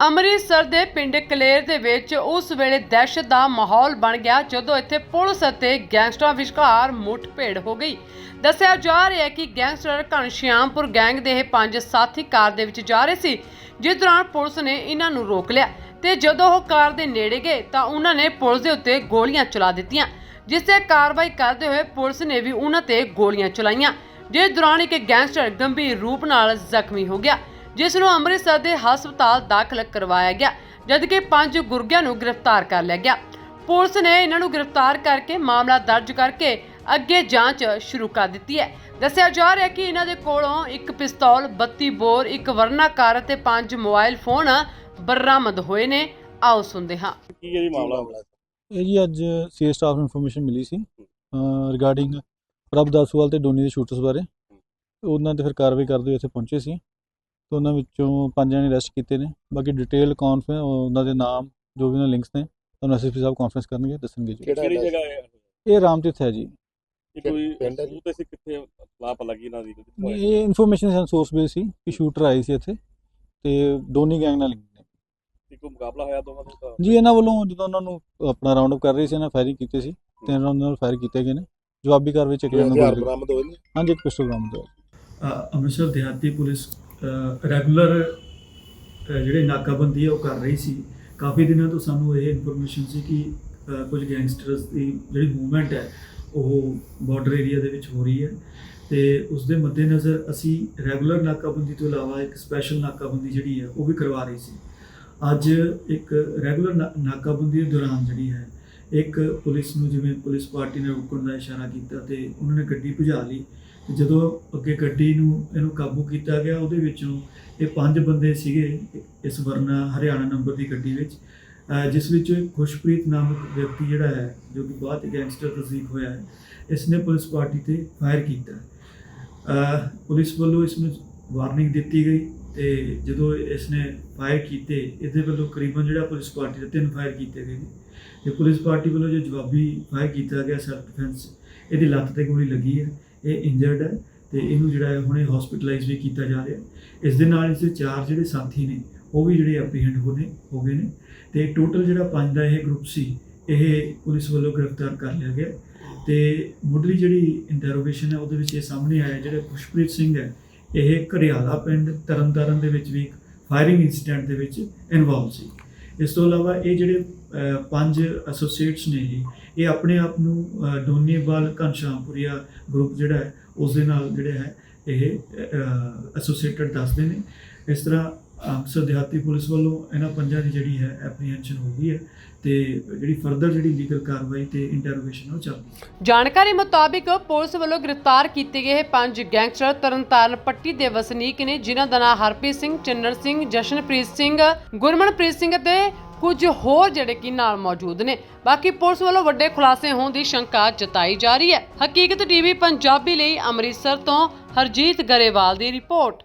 ਅੰਮ੍ਰਿਤਸਰ ਦੇ ਪਿੰਡ ਕਲੇਰ ਦੇ ਵਿੱਚ ਉਸ ਵੇਲੇ ਦਹਿਸ਼ਤ ਦਾ ਮਾਹੌਲ ਬਣ ਗਿਆ ਜਦੋਂ ਇੱਥੇ ਪੁਲਿਸ ਅਤੇ ਗੈਂਗਸਟਰਾਂ ਵਿਚਕਾਰ ਮੁੱਠਭੇੜ ਹੋ ਗਈ। ਦੱਸਿਆ ਜਾ ਰਿਹਾ ਹੈ ਕਿ ਗੈਂਗਸਟਰ ਘਨਸ਼ਿਆਮਪੁਰ ਗੈਂਗ ਦੇ ਇਹ ਪੰਜ ਸਾਥੀ ਕਾਰ ਦੇ ਵਿੱਚ ਜਾ ਰਹੇ ਸੀ, ਜਿਸ ਦੌਰਾਨ ਪੁਲਿਸ ਨੇ ਇਹਨਾਂ ਨੂੰ ਰੋਕ ਲਿਆ ਤੇ ਜਦੋਂ ਉਹ ਕਾਰ ਦੇ ਨੇੜੇ ਗਏ ਤਾਂ ਉਹਨਾਂ ਨੇ ਪੁਲਿਸ ਦੇ ਉੱਤੇ ਗੋਲੀਆਂ ਚਲਾ ਦਿੱਤੀਆਂ, ਜਿਸ ਤੇ ਕਾਰਵਾਈ ਕਰਦੇ ਹੋਏ ਪੁਲਿਸ ਨੇ ਵੀ ਉਹਨਾਂ ਤੇ ਗੋਲੀਆਂ ਚਲਾਈਆਂ। ਜਿਸ ਦੌਰਾਨ ਇੱਕ ਗੈਂਗਸਟਰ ਗੰਭੀਰ ਰੂਪ ਨਾਲ ਜ਼ਖਮੀ ਹੋ ਗਿਆ। ਜਿਸ ਨੂੰ ਅੰਮ੍ਰਿਤਸਰ ਦੇ ਹਸਪਤਾਲ ਦਾਖਲ ਕਰਵਾਇਆ ਗਿਆ ਜਦਕਿ ਪੰਜ ਗੁਰਗਿਆਂ ਨੂੰ ਗ੍ਰਿਫਤਾਰ ਕਰ ਲਿਆ ਗਿਆ। ਪੁਲਿਸ ਨੇ ਇਹਨਾਂ ਨੂੰ ਗ੍ਰਿਫਤਾਰ ਕਰਕੇ ਮਾਮਲਾ ਦਰਜ ਕਰਕੇ ਅੱਗੇ ਜਾਂਚ ਸ਼ੁਰੂ ਕਰ ਦਿੱਤੀ ਹੈ। ਦੱਸਿਆ ਜਾ ਰਿਹਾ ਹੈ ਕਿ ਇਹਨਾਂ ਦੇ ਕੋਲੋਂ ਇੱਕ ਪਿਸਤੌਲ 32 ਬੋਰ ਇੱਕ ਵਰਨਾ ਕਾਰ ਅਤੇ ਪੰਜ ਮੋਬਾਈਲ ਫੋਨ ਬਰਾਮਦ ਹੋਏ ਨੇ। ਆਓ ਸੁਣਦੇ ਹਾਂ। ਕੀ ਹੈ ਜੀ ਮਾਮਲਾ? ਇਹ ਜੀ ਅੱਜ ਸੀ ਸਟਾਫ ਨੂੰ ਇਨਫੋਰਮੇਸ਼ਨ ਮਿਲੀ ਸੀ ਰਿਗਾਰਡਿੰਗ ਪ੍ਰਭ ਦਾਸੂਵਾਲ ਤੇ ਡੋਨੀ ਦੇ ਸ਼ੂਟਰਸ ਬਾਰੇ। ਉਹਨਾਂ ਤੇ ਫਿਰ ਕਾਰਵਾਈ ਕਰਦੇ ਹੋਏ ਇੱਥੇ ਪਹੁੰਚੇ ਸੀ। ਤੇ ਉਹਨਾਂ ਵਿੱਚੋਂ ਪੰਜ ਜਣੇ ਅਰੈਸਟ ਕੀਤੇ ਨੇ। ਬਾਕੀ ਡਿਟੇਲ ਕਾਨਫਰੰਸ ਉਹਨਾਂ ਦੇ ਨਾਮ ਜੋ ਵੀ ਉਹਨਾਂ ਲਿੰਕਸ ਨੇ ਤੁਹਾਨੂੰ ਐਸਐਸਪੀ ਸਾਹਿਬ ਕਾਨਫਰੰਸ ਕਰਨਗੇ ਦੱਸਣਗੇ ਜੀ ਕਿਹੜੀ ਜਗ੍ਹਾ ਹੈ ਇਹ? ਰਾਮਤੀਰਥ ਹੈ ਜੀ। ਇਹ ਕੋਈ ਪਿੰਡ ਹੈ ਜੀ? ਸੂਤ ਤੇ ਸੀ ਕਿੱਥੇ ਲਾਪ ਲੱਗੀ ਇਹਨਾਂ ਦੀ? ਇਹ ਇਨਫੋਰਮੇਸ਼ਨ ਸਾਨੂੰ ਸੋਰਸ ਬੇਸ ਸੀ ਕਿ ਸ਼ੂਟਰ ਆਏ ਸੀ ਇੱਥੇ ਤੇ ਡੋਨੀ ਗੈਂਗ ਨਾਲ ਲਿੰਕ ਨੇ। ਇੱਕ ਮੁਕਾਬਲਾ ਹੋਇਆ ਦੋਵਾਂ ਦਾ ਤਾਂ? ਜੀ ਇਹਨਾਂ ਵੱਲੋਂ ਜਦੋਂ ਉਹਨਾਂ ਨੂੰ ਆਪਣਾ ਰਾਉਂਡ ਅਪ ਕਰ ਰਹੇ ਸੀ ਇਹਨਾਂ ਫਾਇਰਿੰਗ ਕੀਤੀ ਸੀ ਤਿੰਨ ਰਾਉਂਡ ਨਾਲ ਫਾਇਰ ਕੀਤੇ ਗਏ ਨੇ। ਜਵਾਬੀ ਕਾਰਵਾਈ ਚ ਇੱਕ ਜਣ ਨੂੰ ਬਰਾਮਦ ਨੇ? ਹਾਂਜੀ ਇੱਕ ਪਿਸਟਲ ਬਰਾਮਦ ਅੰਮ੍ਰਿਤਸਰ ਦਿਹਾਤੀ ਪੁਲਿਸ ਰੈਗੂਲਰ ਜਿਹੜੇ ਨਾਕਾਬੰਦੀ ਹੈ ਉਹ ਕਰ ਰਹੀ ਸੀ। ਕਾਫੀ ਦਿਨਾਂ ਤੋਂ ਸਾਨੂੰ ਇਹ ਇਨਫੋਰਮੇਸ਼ਨ ਸੀ ਕਿ ਕੁਝ ਗੈਂਗਸਟਰਸ ਦੀ ਜਿਹੜੀ ਮੂਵਮੈਂਟ ਹੈ, ਉਹ ਬਾਰਡਰ ਏਰੀਆ ਦੇ ਵਿੱਚ ਹੋ ਰਹੀ ਹੈ। ਤੇ ਉਸ ਦੇ ਮੱਦੇਨਜ਼ਰ ਅਸੀਂ ਰੈਗੂਲਰ ਨਾਕਾਬੰਦੀ ਤੋਂ ਇਲਾਵਾ ਇੱਕ ਸਪੈਸ਼ਲ ਨਾਕਾਬੰਦੀ ਜਿਹੜੀ ਹੈ, ਉਹ ਵੀ ਕਰਵਾ ਰਹੀ ਸੀ। ਅੱਜ ਇੱਕ ਰੈਗੂਲਰ ਨਾਕਾਬੰਦੀ ਦੇ ਦੌਰਾਨ ਜਿਹੜੀ ਹੈ, ਇੱਕ ਪੁਲਿਸ ਨੂੰ ਜਿਵੇਂ ਪੁਲਿਸ ਪਾਰਟੀ ਨੇ ਰੋਕਣ ਦਾ ਇਸ਼ਾਰਾ ਕੀਤਾ ਤੇ ਉਹਨਾਂ ਨੇ ਗੱਡੀ ਭਜਾ ਲਈ। ਜਦੋਂ ਅੱਗੇ ਗੱਡੀ ਨੂੰ ਇਹਨੂੰ ਕਾਬੂ ਕੀਤਾ ਗਿਆ, ਉਹਦੇ ਵਿੱਚੋਂ ਇਹ ਪੰਜ ਬੰਦੇ ਸੀਗੇ ਇਸ ਵਰਨਾ ਹਰਿਆਣਾ ਨੰਬਰ ਦੀ ਗੱਡੀ ਵਿੱਚ ਜਿਸ ਵਿੱਚ ਖੁਸ਼ਪ੍ਰੀਤ ਨਾਮਕ ਵਿਅਕਤੀ ਜਿਹੜਾ ਹੈ, ਜੋ ਕਿ ਬਹੁਤ ਗੈਂਗਸਟਰ ਤਸਦੀਕ ਹੋਇਆ ਹੈ ਇਸ ਨੇ ਪੁਲਿਸ ਪਾਰਟੀ ਤੇ ਫਾਇਰ ਕੀਤਾ। ਪੁਲਿਸ ਵੱਲੋਂ ਇਸ ਨੂੰ ਵਾਰਨਿੰਗ ਦਿੱਤੀ ਗਈ ਤੇ ਜਦੋਂ ਇਸ ਨੇ ਫਾਇਰ ਕੀਤੇ, ਇਹਦੇ ਵੱਲੋਂ ਕਰੀਬਨ ਜਿਹੜਾ ਪੁਲਿਸ ਪਾਰਟੀ ਦੇ ਤਿੰਨ ਫਾਇਰ ਕੀਤੇ ਗਏ ਨੇ। ਤੇ ਪੁਲਿਸ ਪਾਰਟੀ ਵੱਲੋਂ ਜੋ ਜਵਾਬੀ ਫਾਇਰ ਕੀਤਾ ਗਿਆ ਸੈਲਫ ਡਿਫੈਂਸ ਇਹਦੀ ਲੱਤ ਤੇ ਗੋਲੀ ਲੱਗੀ ਹੈ। ਇਹ ਇੰਜਰਡ ਹੈ ਤੇ ਇਹਨੂੰ ਜਿਹੜਾ ਹੈ ਹੁਣੇ ਹਸਪੀਟਲਾਈਜ਼ ਵੀ ਕੀਤਾ ਜਾ ਰਿਹਾ ਇਸ ਦੇ ਨਾਲ ਇਸ ਦੇ ਚਾਰ ਜਿਹੜੇ ਸਾਥੀ ਨੇ, ਉਹ ਵੀ ਜਿਹੜੇ ਐਪਰੀਹੈਂਡ ਹੋਣੇ ਹੋ ਗਏ ਨੇ। ਤੇ ਟੋਟਲ ਜਿਹੜਾ ਪੰਜ ਦਾ ਇਹ ਗਰੁੱਪ ਸੀ, ਇਹ ਪੁਲਿਸ ਵੱਲੋਂ ਗ੍ਰਿਫਤਾਰ ਕਰ ਲਿਆ ਗਿਆ। ਤੇ ਮੁੱਢਲੀ ਜਿਹੜੀ ਇੰਟਰੋਗੇਸ਼ਨ ਹੈ, ਉਹਦੇ ਵਿੱਚ ਇਹ ਸਾਹਮਣੇ ਆਇਆ ਜਿਹੜਾ ਖੁਸ਼ਪ੍ਰੀਤ ਸਿੰਘ ਹੈ, ਇਹ ਘਰਿਆਲਾ ਪਿੰਡ ਤਰਨਤਾਰਨ ਦੇ ਵਿੱਚ ਵੀ ਇੱਕ ਫਾਇਰਿੰਗ ਇਨਸੀਡੈਂਟ ਦੇ ਵਿੱਚ ਇਨਵੋਲਵ ਸੀ। ਇਸ ਤੋਂ ਇਲਾਵਾ ਇਹ ਜਿਹੜੇ ਪੰਜ ਐਸੋਸੀਏਟਸ ਨੇ ਜੀ ਇਹ ਆਪਣੇ ਆਪ ਨੂੰ ਅਹ, ਡੋਨੀਵਾਲ ਘਨਸ਼ਾਮਪੁਰੀਆ ਗਰੁੱਪ ਜਿਹੜਾ ਹੈ ਉਸ ਦੇ ਨਾਲ ਜਿਹੜਾ ਹੈ ਇਹ ਐਸੋਸੀਏਟਡ ਦੱਸਦੇ ਨੇ। ਇਸ ਤਰ੍ਹਾਂ ਅੰਮ੍ਰਿਤਸਰ ਦਿਹਾਤੀ ਪੁਲਿਸ ਵੱਲੋਂ ਇਹਨਾਂ ਪੰਜਾਂ ਦੀ ਜਿਹੜੀ ਹੈ ਐਪਰੀਹੈਂਸ਼ਨ ਹੋ ਗਈ ਹੈ ਤੇ ਜਿਹੜੀ ਫਰਦਰ ਜਿਹੜੀ ਲੀਗਲ ਕਾਰਵਾਈ ਤੇ ਇੰਟਰੋਗੇਸ਼ਨ ਉਹ ਚੱਲ ਰਹੀ ਜਾਣਕਾਰੀ ਮੁਤਾਬਿਕ ਪੁਲਿਸ ਵੱਲੋਂ ਗ੍ਰਿਫਤਾਰ ਕੀਤੇ ਗਏ ਪੰਜ ਗੈਂਗਸਟਰ ਤਰਨਤਾਰਨ ਪੱਟੀ ਦੇ ਵਸਨੀਕ ਨੇ, ਜਿਨ੍ਹਾਂ ਦਾ ਨਾਮ ਹਰਪ੍ਰੀਤ ਸਿੰਘ ਚੰਨਣ ਸਿੰਘ, ਜਸ਼ਨਪ੍ਰੀਤ ਸਿੰਘ, ਗੁਰਮਨਪ੍ਰੀਤ ਸਿੰਘ ਅਤੇ ਕੁਝ ਹੋਰ ਜਿਹੜੇ ਕਿ ਨਾਲ ਮੌਜੂਦ ਨੇ। ਬਾਕੀ ਪੁਲਿਸ ਵੱਲੋਂ ਵੱਡੇ ਖੁਲਾਸੇ ਹੋਣ ਦੀ ਸ਼ੰਕਾ ਜਤਾਈ ਜਾ ਰਹੀ ਹੈ। ਹਕੀਕਤ ਟੀਵੀ ਪੰਜਾਬੀ ਲਈ ਅੰਮ੍ਰਿਤਸਰ ਤੋਂ ਹਰਜੀਤ ਗਰੇਵਾਲ ਦੀ ਰਿਪੋਰਟ।